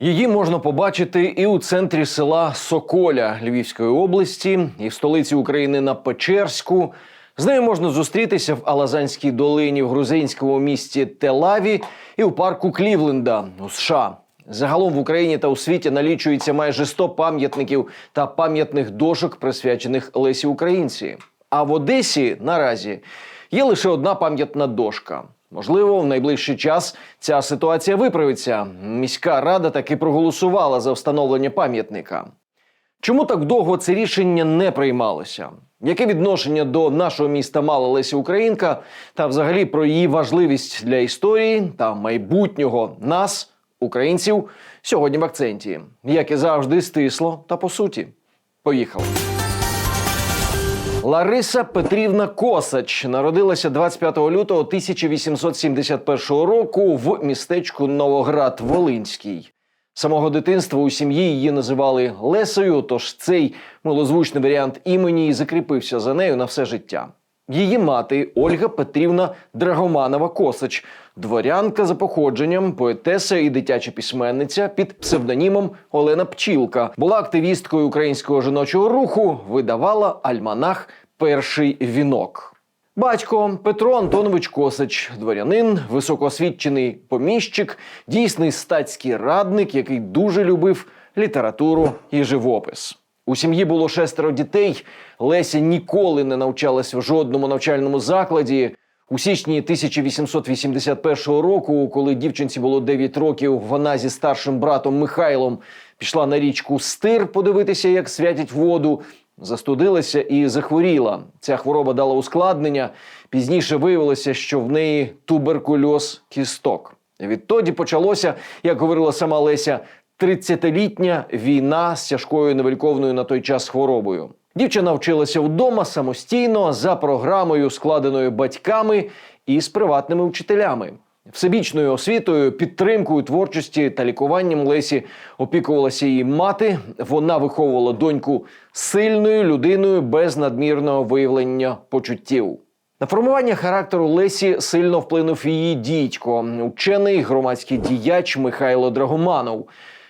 Її можна побачити і у центрі села Соколя Львівської області, і в столиці України на Печерську. З нею можна зустрітися в Алазанській долині, в грузинському місті Телаві і у парку Клівленда у США. Загалом в Україні та у світі налічується майже 100 пам'ятників та пам'ятних дошок, присвячених Лесі Українці. А в Одесі наразі є лише одна пам'ятна дошка. Можливо, в найближчий час ця ситуація виправиться. Міська рада таки проголосувала за встановлення пам'ятника. Чому так довго це рішення не приймалося? Яке відношення до нашого міста мала Леся Українка та взагалі про її важливість для історії та майбутнього нас, українців, сьогодні в акценті, як і завжди, стисло та по суті. Поїхали. Лариса Петрівна Косач народилася 25 лютого 1871 року в містечку Новоград Волинський. Самого дитинства у сім'ї її називали Лесою, тож цей милозвучний варіант імені закріпився за нею на все життя. Її мати Ольга Петрівна Драгоманова Косач, дворянка за походженням, поетеса і дитяча письменниця під псевдонімом Олена Пчілка, була активісткою українського жіночого руху, видавала альманах Перший вінок. Батько Петро Антонович Косач, дворянин, високоосвічений поміщик, дійсний статський радник, який дуже любив літературу і живопис. У сім'ї було шестеро дітей. Леся ніколи не навчалась в жодному навчальному закладі. У січні 1881 року, коли дівчинці було 9 років, вона зі старшим братом Михайлом пішла на річку Стир подивитися, як святять воду. Застудилася і захворіла. Ця хвороба дала ускладнення. Пізніше виявилося, що в неї туберкульоз кісток. Відтоді почалося, як говорила сама Леся, 30-літня війна з тяжкою невиліковною на той час хворобою. Дівчина вчилася вдома самостійно за програмою, складеною батьками і з приватними вчителями. Всебічною освітою, підтримкою творчості та лікуванням Лесі опікувалася її мати. Вона виховувала доньку сильною людиною без надмірного виявлення почуттів. На формування характеру Лесі сильно вплинув її дідько, учений громадський діяч Михайло Драгоманов.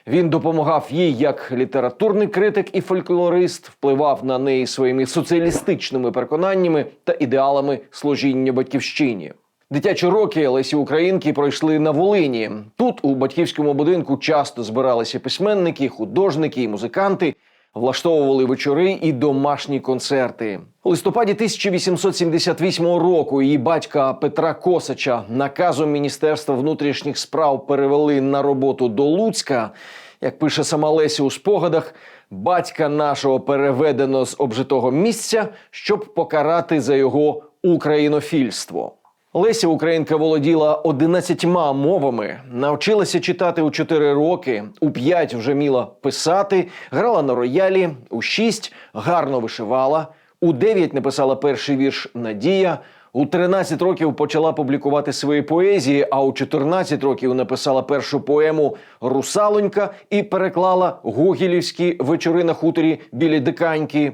Він допомагав їй як літературний критик і фольклорист, впливав на неї своїми соціалістичними переконаннями та ідеалами служіння батьківщині. Дитячі роки Лесі Українки пройшли на Волині. Тут у батьківському будинку часто збиралися письменники, художники і музиканти, влаштовували вечори і домашні концерти. У листопаді 1878 року її батька Петра Косача наказом Міністерства внутрішніх справ перевели на роботу до Луцька. Як пише сама Леся у спогадах, батька нашого переведено з обжитого місця, щоб покарати за його українофільство. Леся Українка володіла 11 мовами, навчилася читати у 4 роки, у 5 вже вміла писати, грала на роялі, у 6 гарно вишивала, у 9 написала перший вірш Надія. У 13 років почала публікувати свої поезії, а у 14 років написала першу поему Русалонька і переклала гогілівські вечори на хуторі біля Диканьки.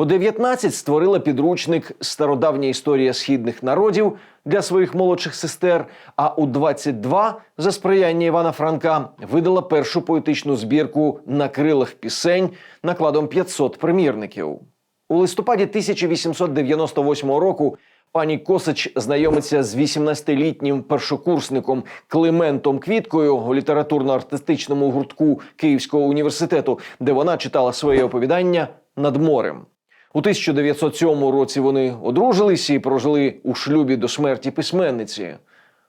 У 19 створила підручник Стародавня історія східних народів для своїх молодших сестер. А у 22 за сприяння Івана Франка видала першу поетичну збірку на крилах пісень накладом 500 примірників. У листопаді 1898 року пані Косач знайомиться з 18-літнім першокурсником Климентом Квіткою у літературно-артистичному гуртку Київського університету, де вона читала своє оповідання над морем. У 1907 році вони одружились і прожили у шлюбі до смерті письменниці.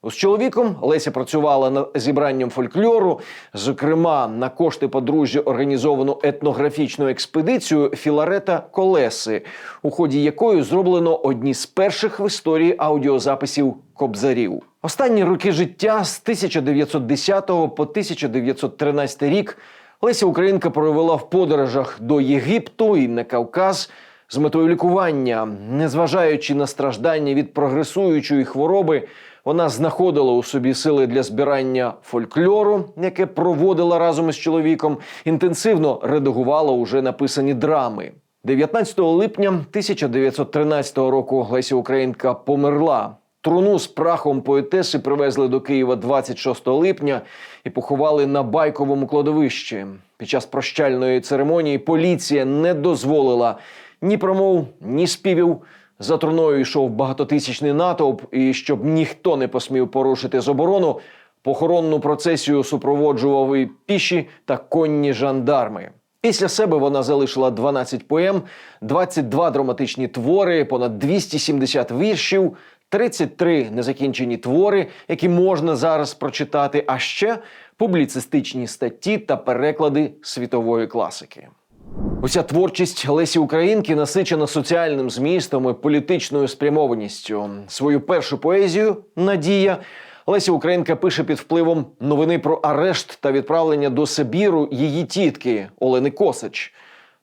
З чоловіком Леся працювала над зібранням фольклору. Зокрема, на кошти подружжя організовано етнографічну експедицію Філарета Колеси, у ході якої зроблено одні з перших в історії аудіозаписів кобзарів. Останні роки життя з 1910 по 1913 рік Леся Українка провела в подорожах до Єгипту і на Кавказ з метою лікування, незважаючи на страждання від прогресуючої хвороби, вона знаходила у собі сили для збирання фольклору, яке проводила разом із чоловіком, інтенсивно редагувала уже написані драми. 19 липня 1913 року Леся Українка померла. Труну з прахом поетеси привезли до Києва 26 липня і поховали на байковому кладовищі. Під час прощальної церемонії поліція не дозволила ні промов, ні співів. За труною йшов багатотисячний натовп, і щоб ніхто не посмів порушити заборону, похоронну процесію супроводжував і піші та конні жандарми. Після себе вона залишила 12 поем, 22 драматичні твори, понад 270 віршів, 33 незакінчені твори, які можна зараз прочитати, а ще публіцистичні статті та переклади світової класики. Уся творчість Лесі Українки насичена соціальним змістом і політичною спрямованістю. Свою першу поезію Надія Леся Українка пише під впливом новини про арешт та відправлення до Сибіру її тітки Олени Косач.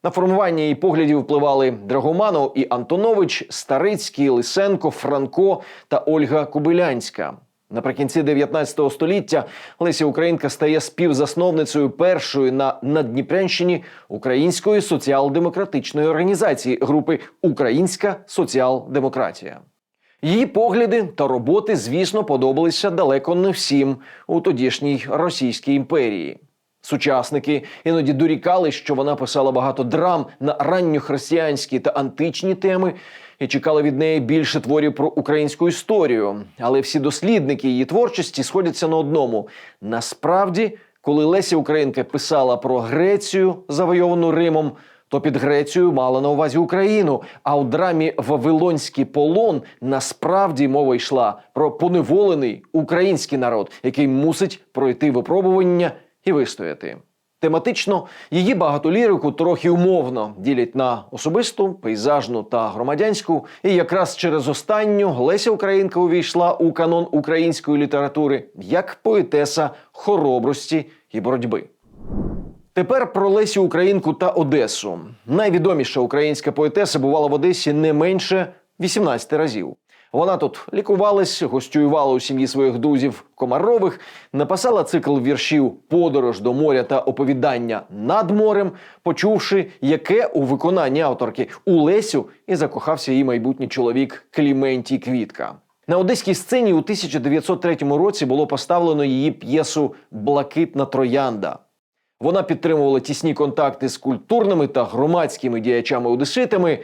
На формування її поглядів впливали Драгоманов і Антонович, Старицький, Лисенко, Франко та Ольга Кобилянська. Наприкінці 19 століття Леся Українка стає співзасновницею першої на Наддніпрянщині української соціал-демократичної організації групи Українська соціал-демократія. Її погляди та роботи, звісно, подобалися далеко не всім у тодішній Російській імперії. Сучасники іноді дорікали, що вона писала багато драм на ранньохристиянські та античні теми і чекали від неї більше творів про українську історію. Але всі дослідники її творчості сходяться на одному: насправді, коли Леся Українка писала про Грецію, завойовану Римом, то під Грецією мала на увазі Україну. А у драмі Вавилонський полон насправді мова йшла про поневолений український народ, який мусить пройти випробування і вистояти. Тематично її багатолірику трохи умовно ділять на особисту, пейзажну та громадянську. І якраз через останню Леся Українка увійшла у канон української літератури як поетеса хоробрості і боротьби. Тепер про Лесю Українку та Одесу. Найвідоміша українська поетеса бувала в Одесі не менше 18 разів. Вона тут лікувалась, гостювала у сім'ї своїх друзів Комарових, написала цикл віршів Подорож до моря та оповідання над морем, почувши, яке у виконанні авторки у Лесю і закохався її майбутній чоловік Кліментій Квітка. На одеській сцені у 1903 році було поставлено її п'єсу Блакитна троянда. Вона підтримувала тісні контакти з культурними та громадськими діячами-одеситами.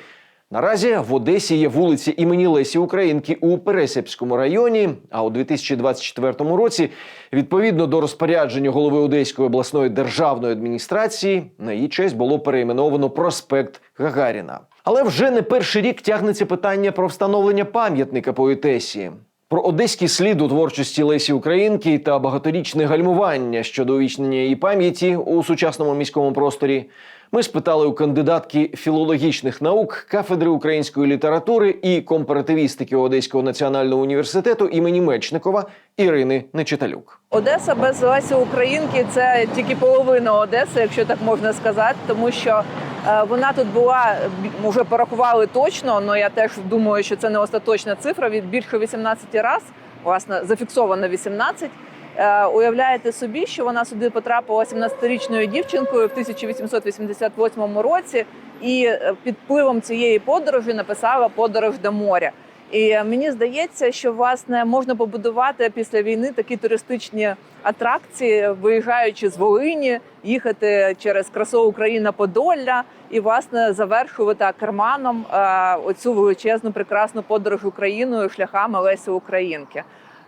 Наразі в Одесі є вулиці імені Лесі Українки у Пересипському районі. А у 2024 році, відповідно до розпорядження голови Одеської обласної державної адміністрації, на її честь було перейменовано проспект Гагаріна. Але вже не перший рік тягнеться питання про встановлення пам'ятника поетесі. Про одеський слід у творчості Лесі Українки та багаторічне гальмування щодо увічнення її пам'яті у сучасному міському просторі. Ми спитали у кандидатки філологічних наук кафедри української літератури і компаративістики Одеського національного університету імені Мечникова Ірини Нечиталюк. Одеса без Лесі Українки це тільки половина Одеси, якщо так можна сказати, тому що е, вона тут була вже порахували точно. але я теж думаю, що це не остаточна цифра. Від більше 18 раз, власне, зафіксовано 18. Е, Уявляєте собі, що вона сюди потрапила 17-річною дівчинкою в 1888 році, і е, під впливом цієї подорожі написала подорож до моря. І мені здається, що власне можна побудувати після війни такі туристичні атракції, виїжджаючи з Волині, їхати через красу Україна Подолля і власне завершувати карманом е, оцю величезну прекрасну подорож Україною шляхами Лесі Українки.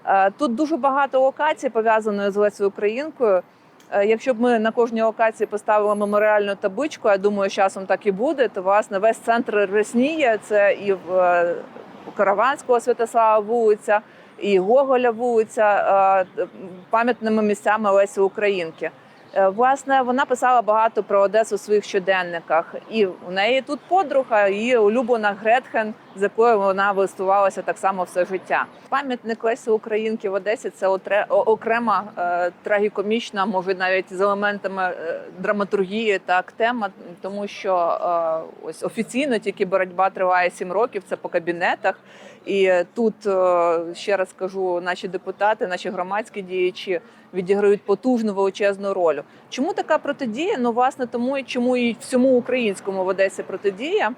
Е, Тут дуже багато локацій пов'язаної з Лесею Українкою. Е, Якщо б ми на кожній локації поставили меморіальну табличку, я думаю, часом так і буде. То власне весь центр Ресніє це і е, Караванського Святослава вулиця, і Гоголя вулиця пам'ятними місцями Лесі Українки. Власне, вона писала багато про Одесу у своїх щоденниках, і у неї тут подруга, її улюблена Гретхен, з якою вона вистувалася так само все життя. Пам'ятник Лесі Українки в Одесі це окрема е, трагікомічна, може навіть з елементами е, драматургії так тема, тому що е, ось офіційно тільки боротьба триває сім років. Це по кабінетах. І тут ще раз кажу, наші депутати, наші громадські діячі відіграють потужну величезну роль. Чому така протидія? Ну, власне, тому і чому і всьому українському в Одесі протидія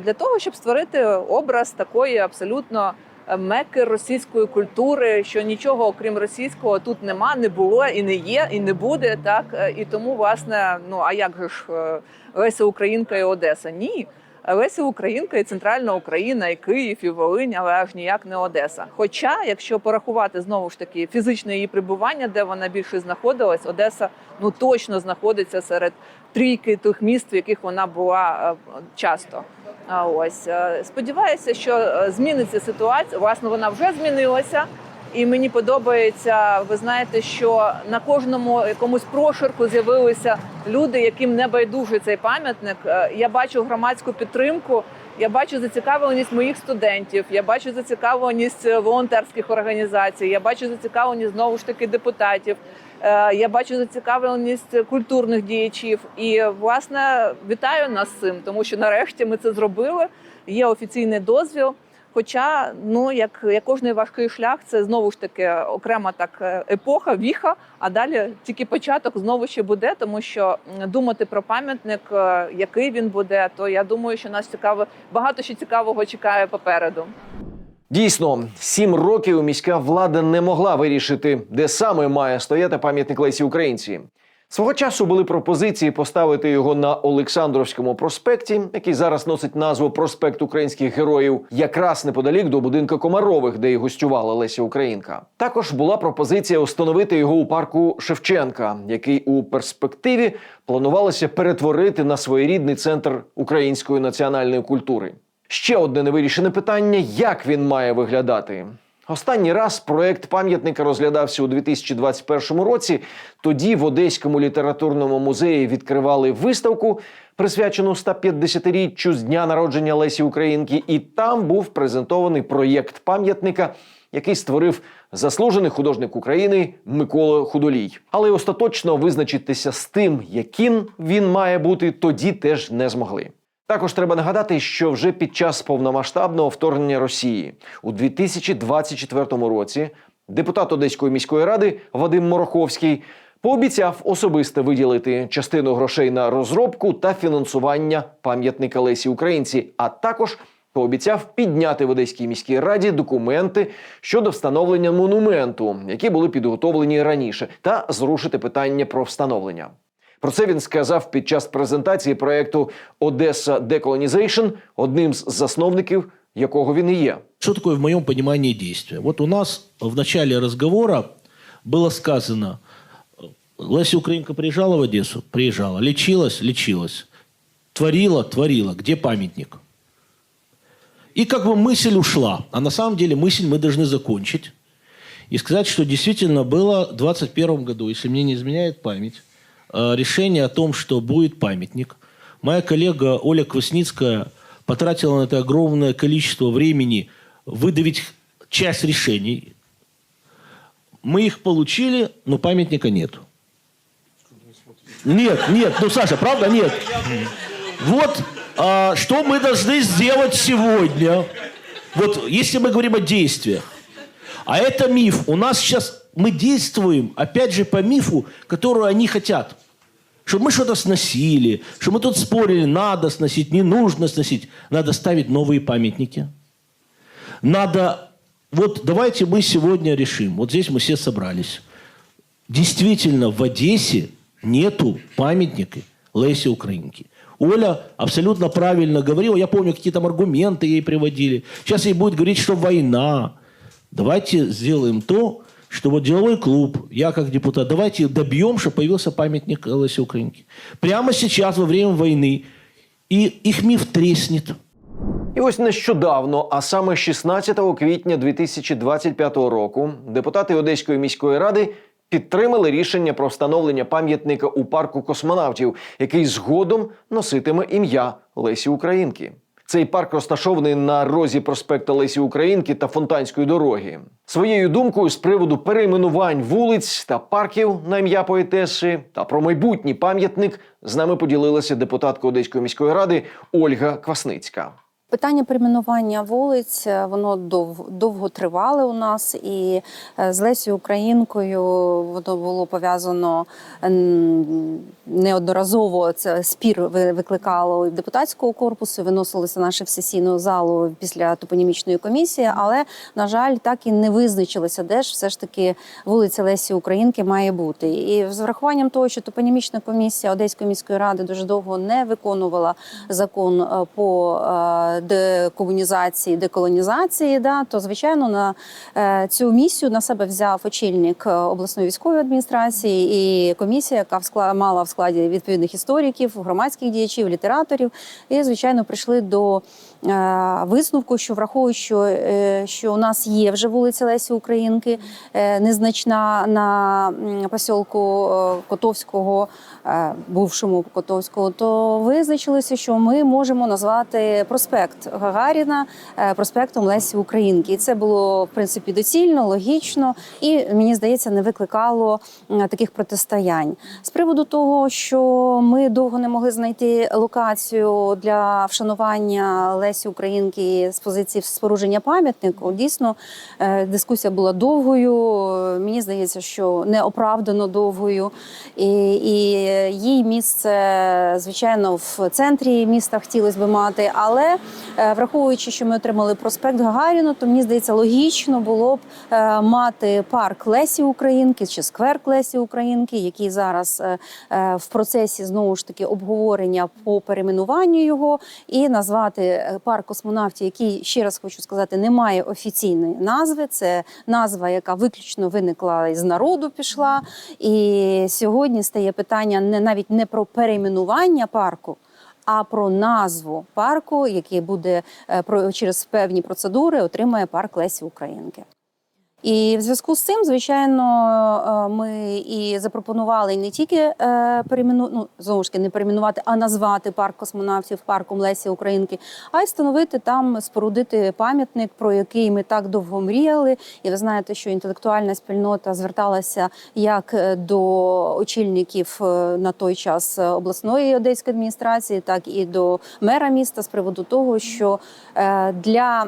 для того, щоб створити образ такої абсолютно е, мекки російської культури, що нічого окрім російського тут нема, не було і не є, і не буде. Так Е, і тому, власне, ну а як же ж е, Леся Українка і Одеса? Ні. Леся Українка і центральна Україна, і Київ, і Волинь, але аж ніяк не Одеса. Хоча, якщо порахувати знову ж таки фізичне її прибування, де вона більше знаходилась, Одеса ну точно знаходиться серед трійки тих міст, в яких вона була е, часто. Ось е, сподіваюся, що е, зміниться ситуація. Власне, вона вже змінилася. І мені подобається, ви знаєте, що на кожному якомусь прошарку з'явилися люди, яким не байдужий цей пам'ятник. Е, Я бачу громадську підтримку. Я бачу зацікавленість моїх студентів. Я бачу зацікавленість волонтерських організацій. Я бачу зацікавленість знову ж таки депутатів. Е, Я бачу зацікавленість культурних діячів. І власне вітаю нас з цим, тому що нарешті ми це зробили. Є офіційний дозвіл. Хоча, ну як, як кожний важкий шлях, це знову ж таки окрема так е, епоха, віха. А далі тільки початок знову ще буде, тому що думати про пам'ятник, е, який він буде, то я думаю, що нас цікаво багато ще цікавого чекає попереду. Дійсно, сім років міська влада не могла вирішити, де саме має стояти пам'ятник Лесі Українці. Свого часу були пропозиції поставити його на Олександровському проспекті, який зараз носить назву Проспект українських героїв, якраз неподалік до будинку Комарових, де й гостювала Леся Українка. Також була пропозиція установити його у парку Шевченка, який у перспективі планувалося перетворити на своєрідний центр української національної культури. Ще одне невирішене питання: як він має виглядати. Останній раз проект пам'ятника розглядався у 2021 році. Тоді в Одеському літературному музеї відкривали виставку, присвячену 150-річчю з дня народження Лесі Українки, і там був презентований проєкт пам'ятника, який створив заслужений художник України Микола Худолій. Але остаточно визначитися з тим, яким він має бути, тоді теж не змогли. Також треба нагадати, що вже під час повномасштабного вторгнення Росії у 2024 році депутат Одеської міської ради Вадим Мороховський пообіцяв особисто виділити частину грошей на розробку та фінансування пам'ятника Лесі Українці, а також пообіцяв підняти в Одеській міській раді документи щодо встановлення монументу, які були підготовлені раніше, та зрушити питання про встановлення. Про це він сказав під час презентації проекту Одеса Decolonization, одним з засновників якого він і є. Что такое в моем понимании действия? Вот у нас в начале разговора было сказано, Леся Украинка приезжала в Одессу? Приезжала. Лечилась? Лечилась. Творила? Творила. Где памятник? И как бы мысль ушла. А на самом деле мысль мы должны закончить. И сказать, что действительно было в 2021 году, если мне не изменяет память, э, решение о том, что будет памятник. Моя коллега Оля Квасницкая потратила на это огромное количество времени выдавить часть решений. Мы их получили, но памятника нет. Нет, нет, ну, Саша, правда, нет. Вот а, что мы должны сделать сегодня. Вот если мы говорим о действиях. А это миф. У нас сейчас мы действуем, опять же, по мифу, который они хотят. Чтобы мы что-то сносили, чтобы мы тут спорили, надо сносить, не нужно сносить. Надо ставить новые памятники. Надо... Вот давайте мы сегодня решим. Вот здесь мы все собрались. Действительно, в Одессе нету памятника Лесе Украинки. Оля абсолютно правильно говорила. Я помню, какие там аргументы ей приводили. Сейчас ей будет говорить, что война. Давайте сделаем то, что вот деловой клуб, я как депутат, давайте добьем, чтобы появился памятник Лесе Украинки. Прямо сейчас, во время войны. И их миф треснет. І ось нещодавно, а саме 16 квітня 2025 року, депутати Одеської міської ради підтримали рішення про встановлення пам'ятника у парку космонавтів, який згодом носитиме ім'я Лесі Українки. Цей парк розташований на розі проспекта Лесі Українки та Фонтанської дороги. Своєю думкою з приводу перейменувань вулиць та парків на ім'я поетеси та про майбутній пам'ятник з нами поділилася депутатка Одеської міської ради Ольга Квасницька. Питання перейменування вулиць е, воно дов, довго тривале у нас, і е, з Лесією Українкою воно було пов'язано неодноразово. Це спір ви- викликало депутатського корпусу, виносилося наше в сесійну залу після топонімічної комісії. Але на жаль, так і не визначилося, де ж все ж таки вулиця Лесі Українки має бути. І з врахуванням того, що топонімічна комісія Одеської міської ради дуже довго не виконувала закон е, по декомунізації, деколонізації, да, то звичайно на е, цю місію на себе взяв очільник е, обласної військової адміністрації і комісія, яка в скла- мала в складі відповідних істориків, громадських діячів, літераторів. І звичайно прийшли до висновку, що враховуючи, що, е, у нас є вже вулиця Лесі Українки, е, незначна на посілку е, Котовського, е, бувшому Котовського, то визначилося, що ми можемо назвати проспект Гагаріна е, проспектом Лесі Українки. І це було в принципі доцільно, логічно і мені здається, не викликало таких протистоянь. З приводу того, що ми довго не могли знайти локацію для вшанування Лесі Українки з позиції спорудження пам'ятнику, дійсно е, дискусія була довгою. Мені здається, що неоправдано довгою. І, і їй місце, звичайно, в центрі міста хотілося би мати. Але е, враховуючи, що ми отримали проспект Гагаріна, то мені здається, логічно було б е, мати парк Лесі Українки чи сквер Лесі Українки, який зараз в процесі знову ж таки обговорення по перейменуванню його, і назвати парк космонавтів, який ще раз хочу сказати, не має офіційної назви. Це назва, яка виключно виникла із народу, пішла. І сьогодні стає питання не навіть не про перейменування парку. А про назву парку, який буде е, через певні процедури, отримає парк Лесі Українки. І в зв'язку з цим, звичайно, е, ми і запропонували не тільки е, переймену, ну, знову ж таки, не перейменувати, а назвати парк космонавтів парком Лесі Українки, а й встановити там, спорудити пам'ятник, про який ми так довго мріяли. І ви знаєте, що інтелектуальна спільнота зверталася як е, до очільників на той час обласної одеської адміністрації, так і до мера міста з приводу того, що для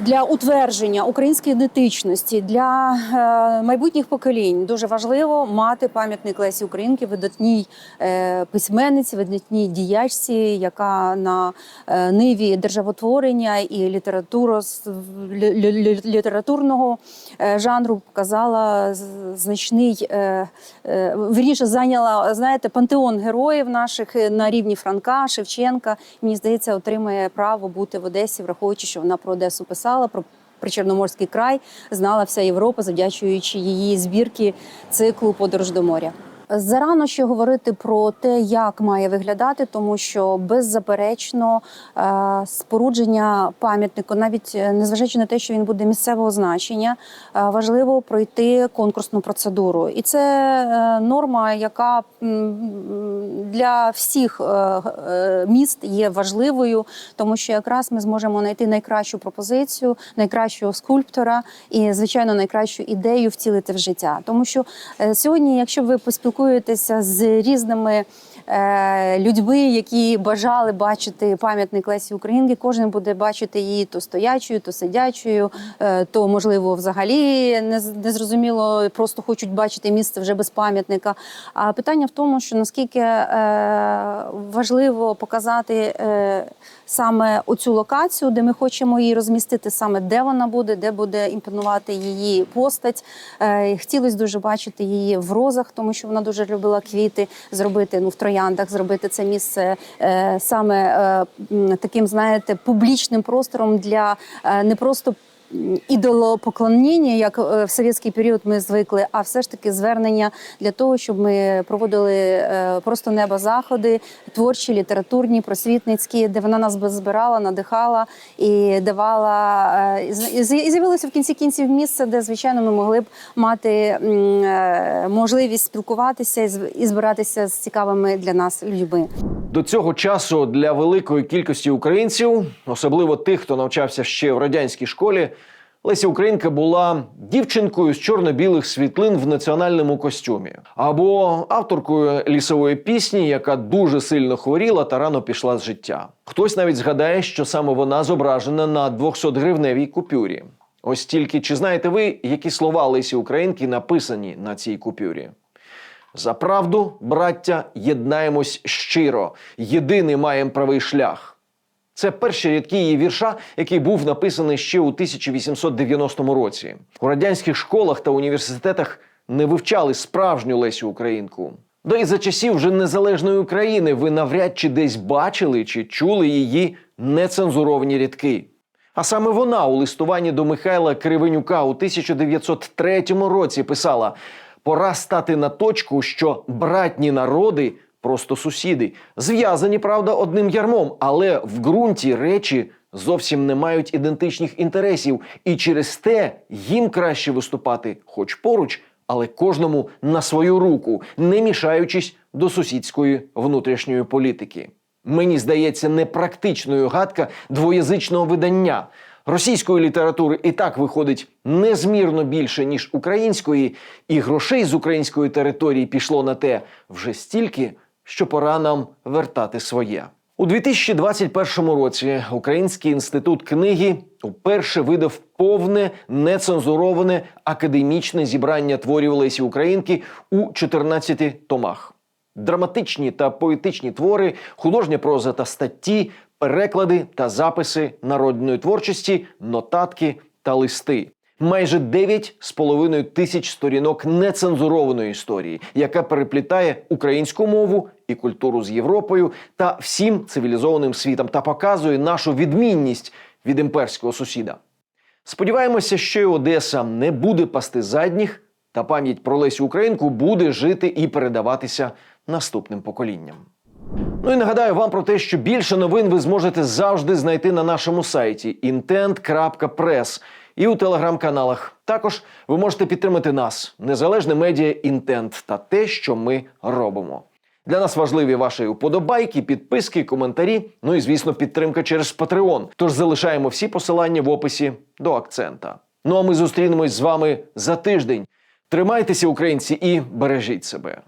для утвердження української ідентичності для е, майбутніх поколінь дуже важливо мати пам'ятник Лесі Українки, видатній е, письменниці, видатній діячці, яка на е, ниві державотворення і літературо лі- лі- літературного е, жанру показала значний е, е, вірніше зайняла знаєте пантеон героїв наших е, на рівні Франка, Шевченка. Мені здається, отримає право бути в Одесі, враховуючи, що вона про Одесу писала про. Причорноморський край знала вся Європа, завдячуючи її збірки циклу Подорож до моря. Зарано ще говорити про те, як має виглядати, тому що беззаперечно е, спорудження пам'ятнику, навіть е, незважаючи на те, що він буде місцевого значення, е, важливо пройти конкурсну процедуру. І це норма, яка для всіх міст є важливою, тому що якраз ми зможемо знайти найкращу пропозицію, найкращого скульптора і, звичайно, найкращу ідею втілити в життя. Тому що сьогодні, якщо ви поспілкуєтеся з різними е, людьми, які бажали бачити пам'ятник Лесі Українки, кожен буде бачити її то стоячою, то сидячою, е, то можливо взагалі незрозуміло, просто хочуть бачити місце вже без пам'ятника. А питання в тому, що наскільки е, важливо показати саме оцю локацію, де ми хочемо її розмістити, саме де вона буде, де буде імпонувати її постать. Е, хотілося дуже бачити її в розах, тому що вона дуже любила квіти зробити ну в трояндах, зробити це місце е, саме е, таким, знаєте, публічним простором для не просто. Ідолопоклоніння, як е, в совєтський період ми звикли, а все ж таки звернення для того, щоб ми проводили е, просто неба заходи, творчі, літературні, просвітницькі, де вона нас би збирала, надихала і давала е, і з'явилося в кінці кінців місце, де звичайно ми могли б мати можливість спілкуватися і збиратися з цікавими для нас людьми. До цього часу для великої кількості українців, особливо тих, хто навчався ще в радянській школі, Леся Українка була дівчинкою з чорно-білих світлин в національному костюмі, або авторкою лісової пісні, яка дуже сильно хворіла та рано пішла з життя. Хтось навіть згадає, що саме вона зображена на 200-гривневій купюрі. Ось тільки чи знаєте ви, які слова Лесі Українки написані на цій купюрі? За правду, браття, єднаємось щиро. Єдиний маєм правий шлях. Це перші рядки її вірша, який був написаний ще у 1890 році. У радянських школах та університетах не вивчали справжню Лесю Українку. Да і за часів вже незалежної України ви навряд чи десь бачили чи чули її нецензуровані рядки. А саме вона у листуванні до Михайла Кривенюка у 1903 році писала: пора стати на точку, що братні народи просто сусіди, зв'язані, правда, одним ярмом, але в ґрунті речі зовсім не мають ідентичних інтересів, і через те їм краще виступати, хоч поруч, але кожному на свою руку, не мішаючись до сусідської внутрішньої політики. Мені здається непрактичною гадка двоязичного видання. Російської літератури і так виходить незмірно більше, ніж української, і грошей з української території пішло на те вже стільки, що пора нам вертати своє. У 2021 році Український інститут книги вперше видав повне нецензуроване академічне зібрання творів Лесі Українки у 14 томах. Драматичні та поетичні твори, художня проза та статті, переклади та записи народної творчості, нотатки та листи. Майже 9,5 тисяч сторінок нецензурованої історії, яка переплітає українську мову і культуру з Європою та всім цивілізованим світом та показує нашу відмінність від імперського сусіда. Сподіваємося, що і Одеса не буде пасти задніх, та пам'ять про Лесю Українку буде жити і передаватися наступним поколінням. Ну і нагадаю вам про те, що більше новин ви зможете завжди знайти на нашому сайті intent.press і у телеграм-каналах. Також ви можете підтримати нас, незалежне медіа Інтент та те, що ми робимо. Для нас важливі ваші уподобайки, підписки, коментарі. Ну і звісно, підтримка через Patreon. Тож залишаємо всі посилання в описі до акцента. Ну а ми зустрінемось з вами за тиждень. Тримайтеся, українці, і бережіть себе.